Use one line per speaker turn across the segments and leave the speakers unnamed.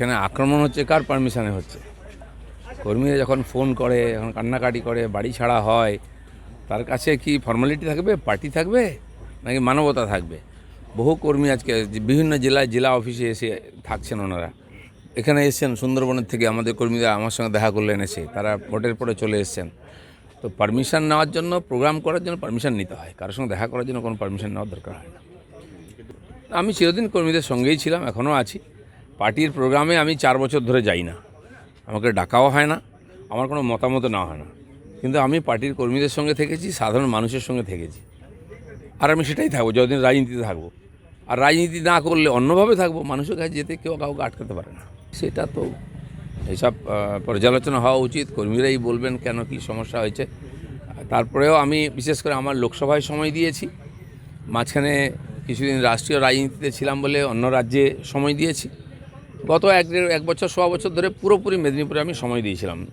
এখানে আক্রমণ হচ্ছে, কার পারমিশনে হচ্ছে? কর্মীরা যখন ফোন করে, যখন কান্নাকাটি করে, বাড়ি ছাড়া হয়, তার কাছে কি ফর্মালিটি থাকবে? পার্টি থাকবে? নাকি মানবতা থাকবে? বহু কর্মী আজকে বিভিন্ন জেলায় জেলা অফিসে এসে থাকছেন ওনারা। এখানে এসছেন সুন্দরবনের থেকে আমাদের কর্মীরা আমার সঙ্গে দেখা করলেন এসে, তারা ভোটের পরে চলে এসছেন। তো পারমিশন নেওয়ার জন্য প্রোগ্রাম করার জন্য পারমিশন নিতে হয়। কারোর সঙ্গে দেখা করার জন্য কোনো পারমিশন নেওয়ার দরকার হয় না। আমি চিরদিন কর্মীদের সঙ্গেই ছিলাম, এখনও আছি। পার্টির প্রোগ্রামে আমি চার বছর ধরে যাই না। আমাকে ডাকাও হয় না, আমার কোনো মতামত না হয় না। কিন্তু আমি পার্টির কর্মীদের সঙ্গে থেকেছি, সাধারণ মানুষের সঙ্গে থেকেছি। আর আমি সেটাই থাকব, যতদিন রাজনীতিতে থাকব। আর রাজনীতি না করলে অন্যভাবে থাকব, মানুষের কাছে যেতে কেউ কাউকে আটকাতে পারে না। সেটা তো এসব পর্যালোচনা হওয়া উচিত, কর্মীরাই বলবেন কেন কী সমস্যা হয়েছে। তারপরেও আমি বিশেষ করে আমার লোকসভায় সময় দিয়েছি। মাঝখানে কিছুদিন রাষ্ট্রীয় রাজনীতিতে ছিলাম বলে অন্য রাজ্যে সময় দিয়েছি। গত এক এক বছর, সোয়া বছর ধরে পুরোপুরি মেদিনীপুরে আমি সময় দিয়েছিলাম।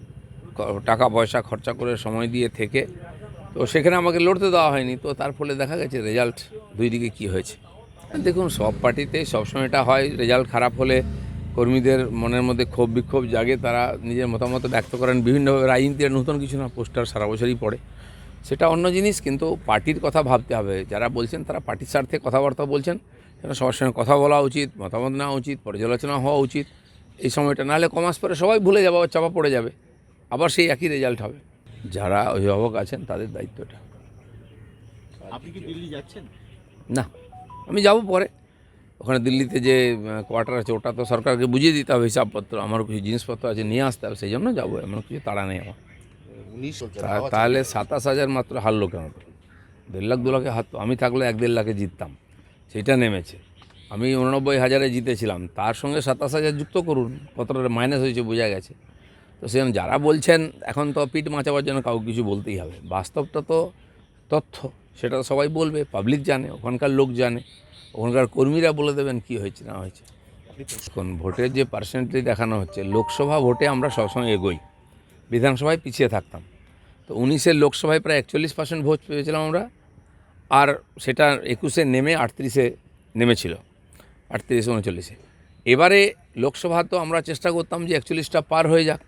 টাকা, পয়সা, খরচা করে সময় দিয়ে থেকে। তো সেখানে আমাকে লড়তে দেওয়া হয়নি। তো তার ফলে দেখা গেছে রেজাল্ট দুই দিকে কী হয়েছে। দেখুন, সব পার্টিতেই সবসময় এটা হয়, রেজাল্ট খারাপ হলে কর্মীদের মনের মধ্যে ক্ষোভ বিক্ষোভ জাগে, তারা নিজের মতামত ব্যক্ত করেন। বিভিন্নভাবে রাজনীতির নতুন কিছু না, পোস্টার সারা বছরই পড়ে। সেটা অন্য জিনিস কিন্তু পার্টির কথা ভাবতে হবে। যারা বলছেন তারা পার্টির স্বার্থে কথাবার্তা বলছেন। সেটা সবার সঙ্গে কথা বলা উচিত মতামত নেওয়া উচিত পর্যালোচনা হওয়া উচিত। এই সময়টা নাহলে কমাস পরে সবাই ভুলে যাবে আবার চাপা পড়ে যাবে। আবার সেই একই রেজাল্ট হবে। যারা অভিভাবক আছেন তাদের দায়িত্বটা।
আপনি কি দিল্লি যাচ্ছেন?
না আমি যাব পরে। ওখানে দিল্লিতে যে কোয়ার্টার আছে ওটা তো সরকারকে বুঝিয়ে দিতে হবে হিসাবপত্র। আমার কিছু জিনিসপত্র আছে নিয়ে আসতে হবে সেই জন্য যাব। এমন কিছু তাড়া নেই আমার। তাহলে সাতাশ হাজার মাত্র হারলো কেন? দেড় লাখ দু লাখে হাত আমি থাকলে এক দেড় লাখে জিততাম। সেটা নেমেছে। আমি উননব্বই হাজারে জিতেছিলাম। তার সঙ্গে সাতাশ হাজার যুক্ত করুন। কতটা মাইনাস হয়েছে বোঝা গেছে। তো সেখানে যারা বলছেন এখন তো পিঠ মাচাবার জন্য কাউকে কিছু বলতেই হবে। বাস্তবটা তো তথ্য। সেটা সবাই বলবে পাবলিক জানে ওখানকার লোক জানে। ওখানকার কর্মীরা বলে দেবেন কি হয়েছে না হয়েছে। ভোটের যে পার্সেন্টেজ দেখানো হচ্ছে লোকসভা ভোটে আমরা সবসময় এগোই। বিধানসভায় পিছিয়ে থাকতাম। তো উনিশের লোকসভায় প্রায় একচল্লিশ পার্সেন্ট ভোট পেয়েছিলাম আমরা, আর সেটা একুশে নেমে আটত্রিশে নেমেছিল, আটত্রিশে উনচল্লিশে। এবারে লোকসভা তো আমরা চেষ্টা করতাম যে একচল্লিশটা পার হয়ে যাক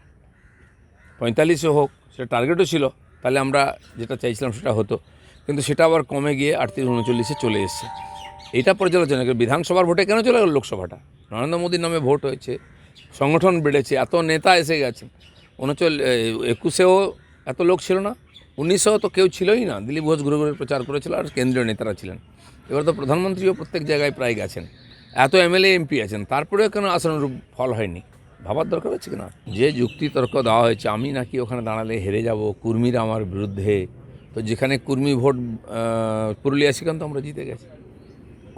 পঁয়তাল্লিশে হোক, সেটা টার্গেটও ছিল, তাহলে আমরা যেটা চাইছিলাম সেটা হতো, কিন্তু সেটা আবার কমে গিয়ে আটত্রিশ উনচল্লিশে চলে এসছে। এটা পর্যালোচনা করে বিধানসভার ভোটে কেন চলে গেল লোকসভাটা? নরেন্দ্র মোদীর নামে ভোট হয়েছে, সংগঠন বেড়েছে, এত নেতা এসে গেছেন উনচল একুশেও এত লোক ছিল না, উনিশেও তো কেউ ছিলই না। দিলীপ ঘোষ ঘুরে ঘুরে প্রচার করেছিল আর কেন্দ্রীয় নেতারা ছিলেন। এবার তো প্রধানমন্ত্রীও প্রত্যেক জায়গায় প্রায় গেছেন। এত এমএলএ, এমপি আছেন, তারপরেও কেন আসানুরূপ ফল হয়নি? ভাবার দরকার আছে কিনা? যে যুক্তি তর্ক দেওয়া হয়েছে, আমি নাকি ওখানে দাঁড়ালে হেরে যাব, কুর্মীরা আমার বিরুদ্ধে, তো যেখানে কুর্মী ভোট পুরুলিয়া সেখানে তো আমরা জিতে গেছি।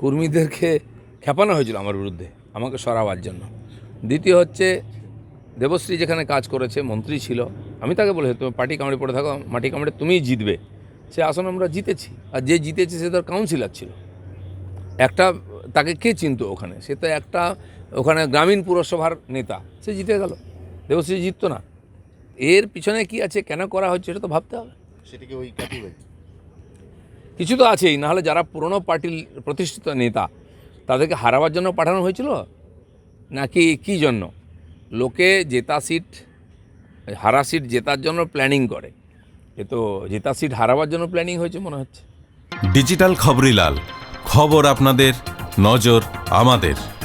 কুর্মীদেরকে খেপানো হয়েছিল আমার বিরুদ্ধে, আমাকে সরাবার জন্য। দ্বিতীয় হচ্ছে দেবশ্রী যেখানে কাজ করেছে মন্ত্রী ছিল আমি তাকে বলেছি তুমি পার্টি কামড়ে পড়ে থাকো মাটি কামড়ে তুমিই জিতবে। সে আসন আমরা জিতেছি আর যে জিতেছে সে তার কাউন্সিলার ছিল। একটা তাকে কে চিনতো ওখানে? সে তো একটা ওখানে গ্রামীণ পুরসভার নেতা সে জিতে গেল। দেবশ্রী জিততো না। এর পিছনে কি আছে কেন করা হচ্ছে এটা তো ভাবতে হবে।
সেটাকে ওই
কিছু তো আছেই নাহলে যারা পুরনো পার্টির প্রতিষ্ঠিত নেতা তাদেরকে হারাবার জন্য পাঠানো হয়েছিল? নাকি কি জন্য? লোকে জেতা সিট, হারা সিট জেতার জন্য প্ল্যানিং করে। এ তো জেতা সিট হারাবার জন্য প্ল্যানিং হয়েছে মনে হচ্ছে।
ডিজিটাল খবরিলাল খবর আপনাদের, নজর আমাদের।